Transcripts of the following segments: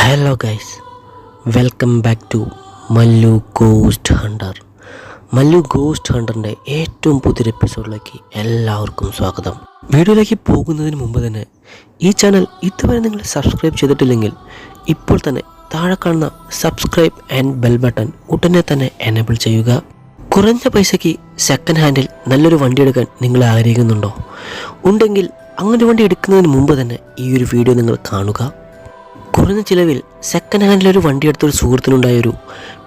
Hello guys welcome back to Mallu ghost hunter Mallu ghost ഹണ്ടറിന്റെ ഏറ്റവും പുതിയൊരു എപ്പിസോഡിലേക്ക് എല്ലാവർക്കും സ്വാഗതം. വീഡിയോയിലേക്ക് പോകുന്നതിന് മുമ്പ് തന്നെ ഈ ചാനൽ ഇതുവരെ നിങ്ങൾ സബ്സ്ക്രൈബ് ചെയ്തിട്ടില്ലെങ്കിൽ ഇപ്പോൾ തന്നെ താഴെ കാണുന്ന സബ്സ്ക്രൈബ് ആൻഡ് ബെൽ ബട്ടൺ ഉടനെ തന്നെ എനേബിൾ ചെയ്യുക. കുറഞ്ഞ പൈസയ്ക്ക് സെക്കൻഡ് ഹാൻഡിൽ നല്ലൊരു വണ്ടി എടുക്കാൻ നിങ്ങൾ ആഗ്രഹിക്കുന്നുണ്ടോ? ഉണ്ടെങ്കിൽ അങ്ങനെ വണ്ടി എടുക്കുന്നതിന് മുമ്പ് തന്നെ ഈ ഒരു വീഡിയോ നിങ്ങൾ കാണുക. കുറഞ്ഞ ചിലവിൽ സെക്കൻഡ് ഹാൻഡിൽ ഒരു വണ്ടി എടുത്ത ഒരു സുഹൃത്തിനുണ്ടായൊരു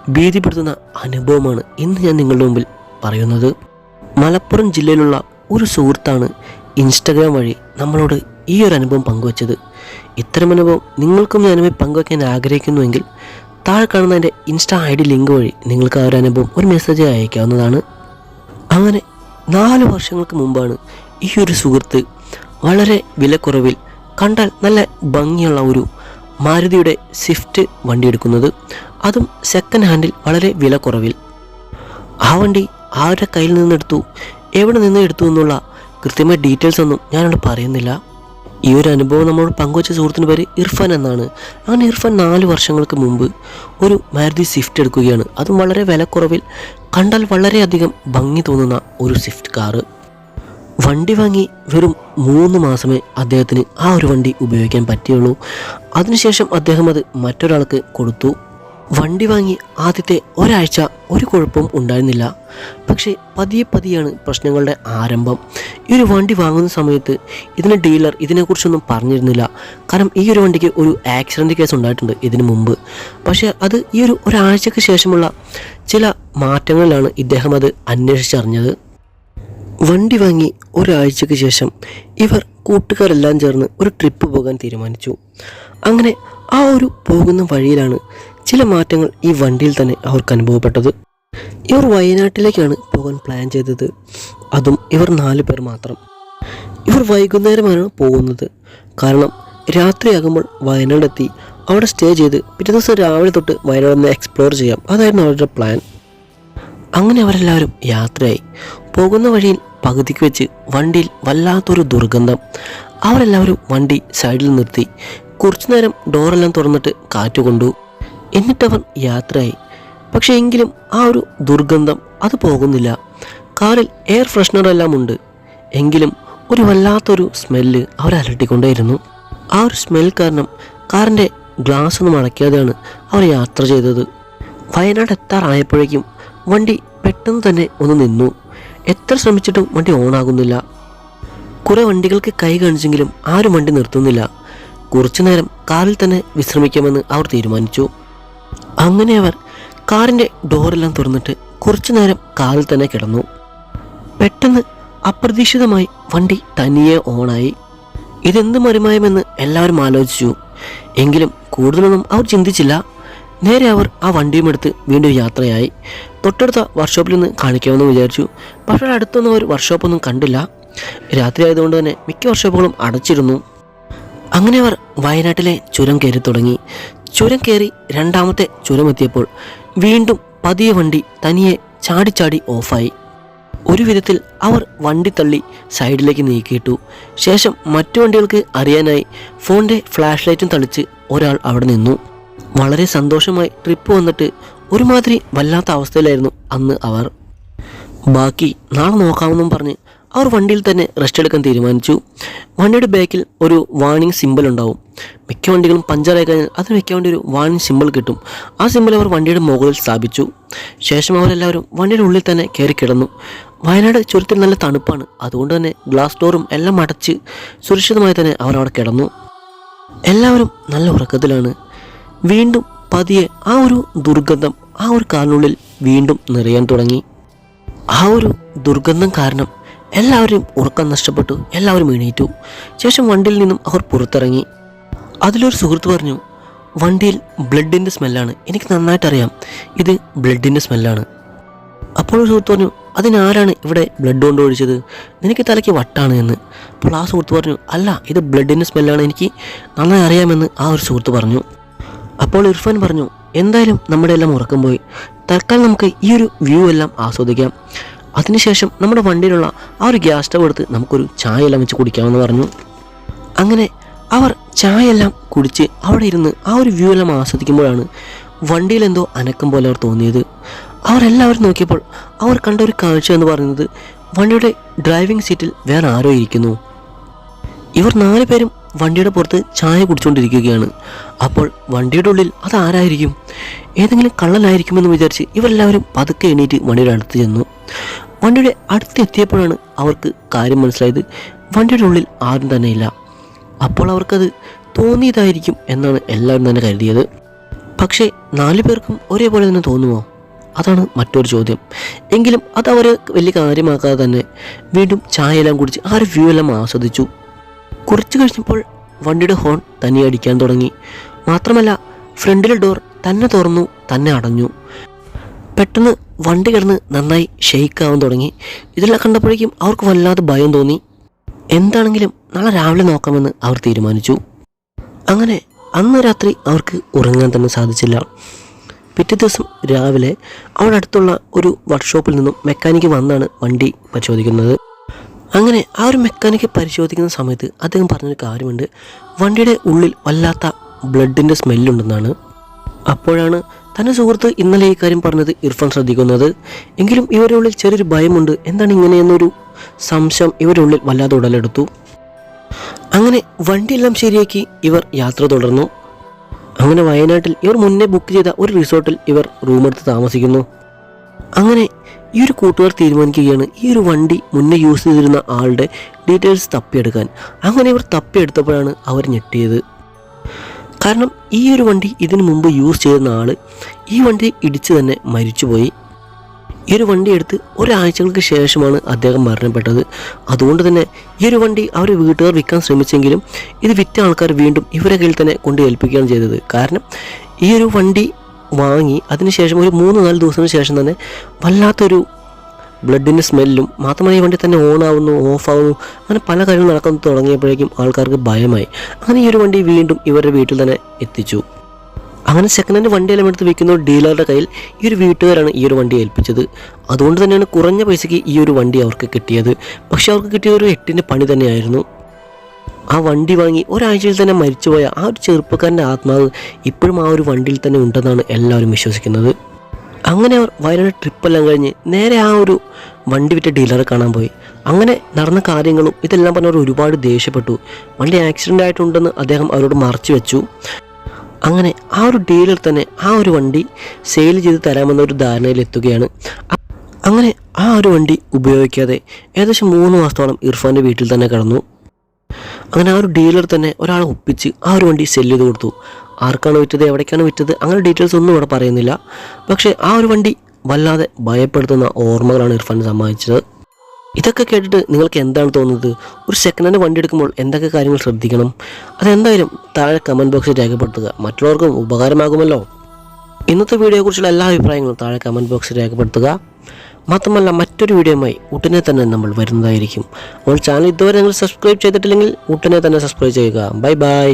ഭീതിപ്പെടുത്തുന്ന അനുഭവമാണ് ഇന്ന് ഞാൻ നിങ്ങളുടെ മുമ്പിൽ പറയുന്നത്. മലപ്പുറം ജില്ലയിലുള്ള ഒരു സുഹൃത്താണ് ഇൻസ്റ്റഗ്രാം വഴി നമ്മളോട് ഈ ഒരു അനുഭവം പങ്കുവച്ചത്. ഇത്തരം അനുഭവം നിങ്ങൾക്കും ഞാനുമായി പങ്കുവയ്ക്കാൻ ആഗ്രഹിക്കുന്നുവെങ്കിൽ താഴെ കാണുന്ന എന്റെ ഇൻസ്റ്റാ ഐ ഡി ലിങ്ക് വഴി നിങ്ങൾക്ക് ആ ഒരു അനുഭവം ഒരു മെസ്സേജ് അയക്കാവുന്നതാണ്. അങ്ങനെ നാല് വർഷങ്ങൾക്ക് മുമ്പാണ് ഈ ഒരു സുഹൃത്ത് വളരെ വിലക്കുറവിൽ കണ്ടാൽ നല്ല ഭംഗിയുള്ള ഒരു മാരുതിയുടെ സ്വിഫ്റ്റ് വണ്ടി എടുക്കുന്നത് അതും സെക്കൻഡ് ഹാൻഡിൽ വളരെ വില കുറവിൽ. ആ വണ്ടി ആരുടെ കയ്യിൽ നിന്നെടുത്തു എവിടെ നിന്ന് എടുത്തു എന്നുള്ള കൃത്യമായ ഡീറ്റെയിൽസ് ഒന്നും ഞാനവിടെ പറയുന്നില്ല. ഈ ഒരു അനുഭവം നമ്മൾ പങ്കുവച്ച സുഹൃത്തിന്റെ പേര് ഇർഫാൻ എന്നാണ്. അങ്ങനെ ഇർഫാൻ നാല് വർഷങ്ങൾക്ക് മുമ്പ് ഒരു മാരുതി സ്വിഫ്റ്റ് എടുക്കുകയാണ്. അതും വളരെ വിലക്കുറവിൽ കണ്ടാൽ വളരെയധികം ഭംഗി തോന്നുന്ന ഒരു സ്വിഫ്റ്റ് കാറ് വണ്ടി വാങ്ങി വെറും മൂന്ന് മാസമേ അദ്ദേഹത്തിന് ആ ഒരു വണ്ടി ഉപയോഗിക്കാൻ പറ്റിയുള്ളൂ. അതിനുശേഷം അദ്ദേഹം അത് മറ്റൊരാൾക്ക് കൊടുത്തു. വണ്ടി വാങ്ങി ആദ്യത്തെ ഒരാഴ്ച ഒരു കുഴപ്പവും ഉണ്ടായിരുന്നില്ല. പക്ഷേ പതിയെ പതിയാണ് പ്രശ്നങ്ങളുടെ ആരംഭം. ഈ ഒരു വണ്ടി വാങ്ങുന്ന സമയത്ത് ഇതിന് ഡീലർ ഇതിനെക്കുറിച്ചൊന്നും പറഞ്ഞിരുന്നില്ല. കാരണം ഈ ഒരു വണ്ടിക്ക് ഒരു ആക്സിഡന്റ് കേസ് ഉണ്ടായിട്ടുണ്ട് ഇതിനു മുമ്പ്. പക്ഷേ അത് ഈ ഒരു ഒരാഴ്ചയ്ക്ക് ശേഷമുള്ള ചില മാറ്റങ്ങളിലാണ് ഇദ്ദേഹം അത് അന്വേഷിച്ചറിഞ്ഞത്. വണ്ടി വാങ്ങി ഒരാഴ്ചയ്ക്ക് ശേഷം ഇവർ കൂട്ടുകാരെല്ലാം ചേർന്ന് ഒരു ട്രിപ്പ് പോകാൻ തീരുമാനിച്ചു. അങ്ങനെ ആ ഒരു പോകുന്ന വഴിയിലാണ് ചില മാറ്റങ്ങൾ ഈ വണ്ടിയിൽ തന്നെ അവർക്ക് അനുഭവപ്പെട്ടത്. ഇവർ വയനാട്ടിലേക്കാണ് പോകാൻ പ്ലാൻ ചെയ്തത്. അതും ഇവർ നാല് പേർ മാത്രം. ഇവർ വൈകുന്നേരമാണ് പോകുന്നത്. കാരണം രാത്രിയാകുമ്പോൾ വയനാടെത്തി. അവിടെ സ്റ്റേ ചെയ്ത് പിറ്റേ ദിവസം രാവിലെ തൊട്ട് വയനാട് എക്സ്പ്ലോർ ചെയ്യാം. അതായിരുന്നു അവരുടെ പ്ലാൻ അങ്ങനെ അവരെല്ലാവരും യാത്രയായി. പോകുന്ന വഴിയിൽ പകുതിക്ക് വെച്ച് വണ്ടിയിൽ വല്ലാത്തൊരു ദുർഗന്ധം. അവരെല്ലാവരും വണ്ടി സൈഡിൽ നിർത്തി. കുറച്ചു നേരം ഡോറെല്ലാം തുറന്നിട്ട് കാറ്റ് കൊണ്ടു. എന്നിട്ടവർ യാത്രയായി. പക്ഷെ എങ്കിലും ആ ഒരു ദുർഗന്ധം അത് പോകുന്നില്ല. കാറിൽ എയർ ഫ്രഷ്നർ എല്ലാം ഉണ്ട്. എങ്കിലും ഒരു വല്ലാത്തൊരു സ്മെല്ല് അവരെ അലട്ടിക്കൊണ്ടേയിരുന്നു. ആ ഒരു സ്മെൽ കാരണം കാറിന്റെ ഗ്ലാസ് ഒന്നും അടയ്ക്കാതെയാണ് അവർ യാത്ര ചെയ്തത്. വയനാട് എത്താറായപ്പോഴേക്കും വണ്ടി പെട്ടെന്ന് തന്നെ ഒന്ന് നിന്നു. എത്ര ശ്രമിച്ചിട്ടും വണ്ടി ഓണാകുന്നില്ല. കുറെ വണ്ടികൾക്ക് കൈ കാണിച്ചെങ്കിലും ആരും വണ്ടി നിർത്തുന്നില്ല. കുറച്ചു നേരം കാറിൽ തന്നെ വിശ്രമിക്കാമെന്ന് അവർ തീരുമാനിച്ചു. അങ്ങനെ അവർ കാറിന്റെ ഡോറെല്ലാം തുറന്നിട്ട് കുറച്ചു നേരം കാറിൽ തന്നെ കിടന്നു. പെട്ടെന്ന് അപ്രതീക്ഷിതമായി വണ്ടി തനിയെ ഓണായി. ഇതെന്ത് മറിമായമെന്ന് എല്ലാവരും ആലോചിച്ചു. എങ്കിലും കൂടുതലൊന്നും അവർ ചിന്തിച്ചില്ല. നേരെ അവർ ആ വണ്ടിയുമെടുത്ത് വീണ്ടും യാത്രയായി. തൊട്ടടുത്ത വർക്ക്ഷോപ്പിൽ നിന്ന് കാണിക്കാമെന്ന് വിചാരിച്ചു. പക്ഷേ അടുത്തൊന്നും ഒരു വർക്ക്ഷോപ്പൊന്നും കണ്ടില്ല. രാത്രി ആയതുകൊണ്ട് തന്നെ മിക്ക വർക്ക്ഷോപ്പുകളും അടച്ചിരുന്നു. അങ്ങനെ അവർ വയനാട്ടിലെ ചുരം കയറി തുടങ്ങി. ചുരം കയറി രണ്ടാമത്തെ ചുരം എത്തിയപ്പോൾ വീണ്ടും പതിയെ വണ്ടി തനിയെ ചാടിച്ചാടി ഓഫായി. ഒരു വിധത്തിൽ അവർ വണ്ടി തള്ളി സൈഡിലേക്ക് നീക്കിയിട്ടു. ശേഷം മറ്റു വണ്ടികൾക്ക് അറിയാനായി ഫോണിന്റെ ഫ്ലാഷ് ലൈറ്റും തളിച്ച് ഒരാൾ അവിടെ നിന്നു. വളരെ സന്തോഷമായി ട്രിപ്പ് വന്നിട്ട് ഒരുമാതിരി വല്ലാത്ത അവസ്ഥയിലായിരുന്നു അന്ന് അവർ. ബാക്കി നാളെ നോക്കാമെന്നും പറഞ്ഞ് അവർ വണ്ടിയിൽ തന്നെ റെസ്റ്റ് എടുക്കാൻ തീരുമാനിച്ചു. വണ്ടിയുടെ ബാക്കിൽ ഒരു വാണിംഗ് സിമ്പിൾ ഉണ്ടാവും. മിക്ക വണ്ടികളും പഞ്ചറായി കഴിഞ്ഞാൽ അതിന് വെക്കാൻ വേണ്ടി ഒരു വാണിംഗ് സിമ്പിൾ കിട്ടും. ആ സിമ്പിൾ അവർ വണ്ടിയുടെ മുകളിൽ സ്ഥാപിച്ചു. ശേഷം അവരെല്ലാവരും വണ്ടിയുടെ ഉള്ളിൽ തന്നെ കയറി കിടന്നു. വയനാട് ചുരത്തിൽ നല്ല തണുപ്പാണ്. അതുകൊണ്ട് തന്നെ ഗ്ലാസ് ഡോറും എല്ലാം അടച്ച് സുരക്ഷിതമായി തന്നെ അവർ അവിടെ കിടന്നു. എല്ലാവരും നല്ല ഉറക്കത്തിലാണ്. വീണ്ടും പതിയെ ആ ഒരു ദുർഗന്ധം ആ ഒരു കാലിനുള്ളിൽ വീണ്ടും നിറയാൻ തുടങ്ങി. ആ ഒരു ദുർഗന്ധം കാരണം എല്ലാവരും ഉറക്കം നഷ്ടപ്പെട്ടു എല്ലാവരും എണീറ്റു. ശേഷം വണ്ടിയിൽ നിന്നും അവർ പുറത്തിറങ്ങി. അതിലൊരു സുഹൃത്ത് പറഞ്ഞു വണ്ടിയിൽ ബ്ലഡിന്റെ സ്മെല്ലാണ്. എനിക്ക് നന്നായിട്ട് അറിയാം ഇത് ബ്ലഡിന്റെ സ്മെല്ലാണ്. അപ്പോൾ സുഹൃത്ത് പറഞ്ഞു അതിനാരാണ് ഇവിടെ ബ്ലഡ് കൊണ്ട് ഒഴിച്ചത്? നിനക്ക് തലയ്ക്ക് വട്ടാണ് എന്ന്. അപ്പോൾ ആ സുഹൃത്ത് പറഞ്ഞു അല്ല ഇത് ബ്ലഡിന്റെ സ്മെല്ലാണ്. എനിക്ക് നന്നായി അറിയാമെന്ന് ആ ഒരു സുഹൃത്ത് പറഞ്ഞു. അപ്പോൾ ഇർഫാൻ പറഞ്ഞു എന്തായാലും നമ്മുടെ എല്ലാം ഉറക്കം പോയി. തൽക്കാലം നമുക്ക് ഈ ഒരു വ്യൂ എല്ലാം ആസ്വദിക്കാം. അതിനുശേഷം നമ്മുടെ വണ്ടിയിലുള്ള ആ ഒരു ഗ്യാസ് സ്റ്റവ് എടുത്ത് നമുക്കൊരു ചായ എല്ലാം വെച്ച് കുടിക്കാമെന്ന് പറഞ്ഞു. അങ്ങനെ അവർ ചായ എല്ലാം കുടിച്ച് അവിടെ ഇരുന്ന് ആ ഒരു വ്യൂ എല്ലാം ആസ്വദിക്കുമ്പോഴാണ് വണ്ടിയിൽ എന്തോ അനക്കം പോലെ അവർ തോന്നിയത്. അവരെല്ലാവരും നോക്കിയപ്പോൾ അവർ കണ്ട ഒരു കാഴ്ച എന്ന് പറയുന്നത് വണ്ടിയുടെ ഡ്രൈവിംഗ് സീറ്റിൽ വേറെ ആരോ ഇരിക്കുന്നു. ഇവർ നാല് പേരും വണ്ടിയുടെ പുറത്ത് ചായ കുടിച്ചുകൊണ്ടിരിക്കുകയാണ്. അപ്പോൾ വണ്ടിയുടെ ഉള്ളിൽ അതാരായിരിക്കും? ഏതെങ്കിലും കള്ളനായിരിക്കുമെന്ന് വിചാരിച്ച് ഇവരെല്ലാവരും പതുക്കെ എണീറ്റ് വണ്ടിയുടെ അടുത്ത് ചെന്നു. വണ്ടിയുടെ അടുത്ത് എത്തിയപ്പോഴാണ് അവർക്ക് കാര്യം മനസ്സിലായത്. വണ്ടിയുടെ ഉള്ളിൽ ആരും തന്നെ ഇല്ല. അപ്പോൾ അവർക്കത് തോന്നിയതായിരിക്കും എന്നാണ് എല്ലാവരും തന്നെ കരുതിയത്. പക്ഷേ നാലു പേർക്കും ഒരേപോലെ തന്നെ തോന്നുമോ? അതാണ് മറ്റൊരു ചോദ്യം. എങ്കിലും അത് അവർ വലിയ കാര്യമാക്കാതെ തന്നെ വീണ്ടും ചായ എല്ലാം കുടിച്ച് ആ ഒരു വ്യൂ എല്ലാം ആസ്വദിച്ചു. കുറച്ച് കഴിഞ്ഞപ്പോൾ വണ്ടിയുടെ ഹോൺ തന്നെ അടിക്കാൻ തുടങ്ങി. മാത്രമല്ല ഫ്രണ്ടിലെ ഡോർ തന്നെ തുറന്നു തന്നെ അടഞ്ഞു. പെട്ടെന്ന് വണ്ടി കിടന്ന് നന്നായി ഷെയ്ക്ക് ആവാൻ തുടങ്ങി. ഇതെല്ലാം കണ്ടപ്പോഴേക്കും അവർക്ക് വല്ലാതെ ഭയം തോന്നി. എന്താണെങ്കിലും നാളെ രാവിലെ നോക്കാമെന്ന് അവർ തീരുമാനിച്ചു. അങ്ങനെ അന്ന് രാത്രി അവർക്ക് ഉറങ്ങാൻ തന്നെ സാധിച്ചില്ല. പിറ്റേ ദിവസം രാവിലെ അവിടെ അടുത്തുള്ള ഒരു വർക്ക്ഷോപ്പിൽ നിന്നും മെക്കാനിക്ക് വന്നാണ് വണ്ടി പരിശോധിക്കുന്നത്. അങ്ങനെ ആ ഒരു മെക്കാനിക്ക് പരിശോധിക്കുന്ന സമയത്ത് അദ്ദേഹം പറഞ്ഞൊരു കാര്യമുണ്ട്. വണ്ടിയുടെ ഉള്ളിൽ വല്ലാത്ത ബ്ലഡിന്റെ സ്മെല്ലുണ്ടെന്നാണ്. അപ്പോഴാണ് തന്റെ സുഹൃത്ത് ഇന്നലെ ഈ കാര്യം പറഞ്ഞത് ഇർഫാൻ ശ്രദ്ധിക്കുന്നത്. എങ്കിലും ഇവരുടെ ഉള്ളിൽ ചെറിയൊരു ഭയമുണ്ട്. എന്താണ് ഇങ്ങനെയെന്നൊരു സംശയം ഇവരുടെ ഉള്ളിൽ വല്ലാതെ ഉടലെടുത്തു. അങ്ങനെ വണ്ടിയെല്ലാം ശരിയാക്കി ഇവർ യാത്ര തുടർന്നു. അങ്ങനെ വയനാട്ടിൽ ഇവർ മുന്നേ ബുക്ക് ചെയ്ത ഒരു റിസോർട്ടിൽ ഇവർ റൂമെടുത്ത് താമസിക്കുന്നു. അങ്ങനെ ഈ ഒരു കൂട്ടുകാർ തീരുമാനിക്കുകയാണ്. ഈ ഒരു വണ്ടി മുന്നേ യൂസ് ചെയ്തിരുന്ന ആളുടെ ഡീറ്റെയിൽസ് തപ്പിയെടുക്കാൻ. അങ്ങനെ ഇവർ തപ്പിയെടുത്തപ്പോഴാണ് അവർ ഞെട്ടിയത്. കാരണം ഈ ഒരു വണ്ടി ഇതിനു മുമ്പ് യൂസ് ചെയ്തിരുന്ന ആൾ ഈ വണ്ടി ഇടിച്ച് തന്നെ മരിച്ചുപോയി. ഈ ഒരു വണ്ടി എടുത്ത് ഒരാഴ്ചകൾക്ക് ശേഷമാണ് അദ്ദേഹം മരണപ്പെട്ടത്. അതുകൊണ്ട് തന്നെ ഈ ഒരു വണ്ടി അവർ വീട്ടുകാർ വിൽക്കാൻ ശ്രമിച്ചെങ്കിലും ഇത് വിറ്റ ആൾക്കാർ വീണ്ടും ഇവരെ കയ്യിൽ തന്നെ കൊണ്ട് ഏൽപ്പിക്കുകയാണ് ചെയ്തത്. കാരണം ഈ ഒരു വണ്ടി വാങ്ങി അതിനുശേഷം ഒരു മൂന്ന് നാല് ദിവസത്തിന് ശേഷം തന്നെ വല്ലാത്തൊരു ബ്ലഡിന്റെ സ്മെല്ലും മാത്രമല്ല ഈ വണ്ടി തന്നെ ഓൺ ആവുന്നു ഓഫ് ആവുന്നു അങ്ങനെ പല കാര്യങ്ങളും നടക്കാൻ തുടങ്ങിയപ്പോഴേക്കും ആൾക്കാർക്ക് ഭയമായി. അങ്ങനെ ഈ ഒരു വണ്ടി വീണ്ടും ഇവരുടെ വീട്ടിൽ തന്നെ എത്തിച്ചു. അങ്ങനെ സെക്കൻഡ് ഹാൻഡ് വണ്ടിയെല്ലാം എടുത്ത് വിൽക്കുന്ന ഡീലറുടെ കയ്യിൽ ഈ ഒരു വീട്ടുകാരാണ് ഈ ഒരു വണ്ടി ഏൽപ്പിച്ചത്. അതുകൊണ്ട് തന്നെയാണ് കുറഞ്ഞ പൈസയ്ക്ക് ഈ ഒരു വണ്ടി അവർക്ക് കിട്ടിയത്. പക്ഷേ അവർക്ക് കിട്ടിയ ഒരു എട്ടിന്റെ പണി തന്നെയായിരുന്നു. ആ വണ്ടി വാങ്ങി ഒരാഴ്ചയിൽ തന്നെ മരിച്ചുപോയ ആ ഒരു ചെറുപ്പക്കാരന്റെ ആത്മാവ് ഇപ്പോഴും ആ ഒരു വണ്ടിയിൽ തന്നെ ഉണ്ടെന്നാണ് എല്ലാവരും വിശ്വസിക്കുന്നത്. അങ്ങനെ അവർ വയനാട് ട്രിപ്പെല്ലാം കഴിഞ്ഞ് നേരെ ആ ഒരു വണ്ടി വിറ്റ ഡീലറെ കാണാൻ പോയി. അങ്ങനെ നടന്ന കാര്യങ്ങളും ഇതെല്ലാം പറഞ്ഞവർ ഒരുപാട് ദേഷ്യപ്പെട്ടു. വണ്ടി ആക്സിഡന്റ് ആയിട്ടുണ്ടെന്ന് അദ്ദേഹം അവരോട് മറച്ചു വെച്ചു. അങ്ങനെ ആ ഒരു ഡീലർ തന്നെ ആ ഒരു വണ്ടി സെയിൽ ചെയ്ത് തരാമെന്നൊരു ധാരണയിൽ എത്തുകയാണ്. അങ്ങനെ ആ ഒരു വണ്ടി ഉപയോഗിക്കാതെ ഏകദേശം മൂന്ന് മാസത്തോളം ഇർഫാന്റെ വീട്ടിൽ തന്നെ കിടന്നു. അങ്ങനെ ആ ഒരു ഡീലർ തന്നെ ഒരാളെ ഒപ്പിച്ച് ആ ഒരു വണ്ടി സെല്ല് ചെയ്ത് കൊടുത്തു. ആർക്കാണ് വിറ്റത്? എവിടേക്കാണ് വിറ്റത്? അങ്ങനെ ഡീറ്റെയിൽസ് ഒന്നും ഇവിടെ പറയുന്നില്ല. പക്ഷേ ആ ഒരു വണ്ടി വല്ലാതെ ഭയപ്പെടുത്തുന്ന ഓർമ്മകളാണ് ഇർഫാൻ സമ്മാനിച്ചത്. ഇതൊക്കെ കേട്ടിട്ട് നിങ്ങൾക്ക് എന്താണ് തോന്നുന്നത്? ഒരു സെക്കൻഡ് ഹാൻഡ് വണ്ടി എടുക്കുമ്പോൾ എന്തൊക്കെ കാര്യങ്ങൾ ശ്രദ്ധിക്കണം? അതെന്തായാലും താഴെ കമന്റ് ബോക്സിൽ രേഖപ്പെടുത്തുക. മറ്റുള്ളവർക്കും ഉപകാരമാകുമല്ലോ. ഇന്നത്തെ വീഡിയോയെക്കുറിച്ചുള്ള എല്ലാ അഭിപ്രായങ്ങളും താഴെ കമന്റ് ബോക്സിൽ രേഖപ്പെടുത്തുക. മാത്രമല്ല മറ്റൊരു വീഡിയോയുമായി ഉടനെ തന്നെ നമ്മൾ വരുന്നതായിരിക്കും. അപ്പോൾ ചാനൽ ഇതുവരെ നിങ്ങൾ സബ്സ്ക്രൈബ് ചെയ്തിട്ടില്ലെങ്കിൽ ഉടനെ തന്നെ സബ്സ്ക്രൈബ് ചെയ്യുക. Bye bye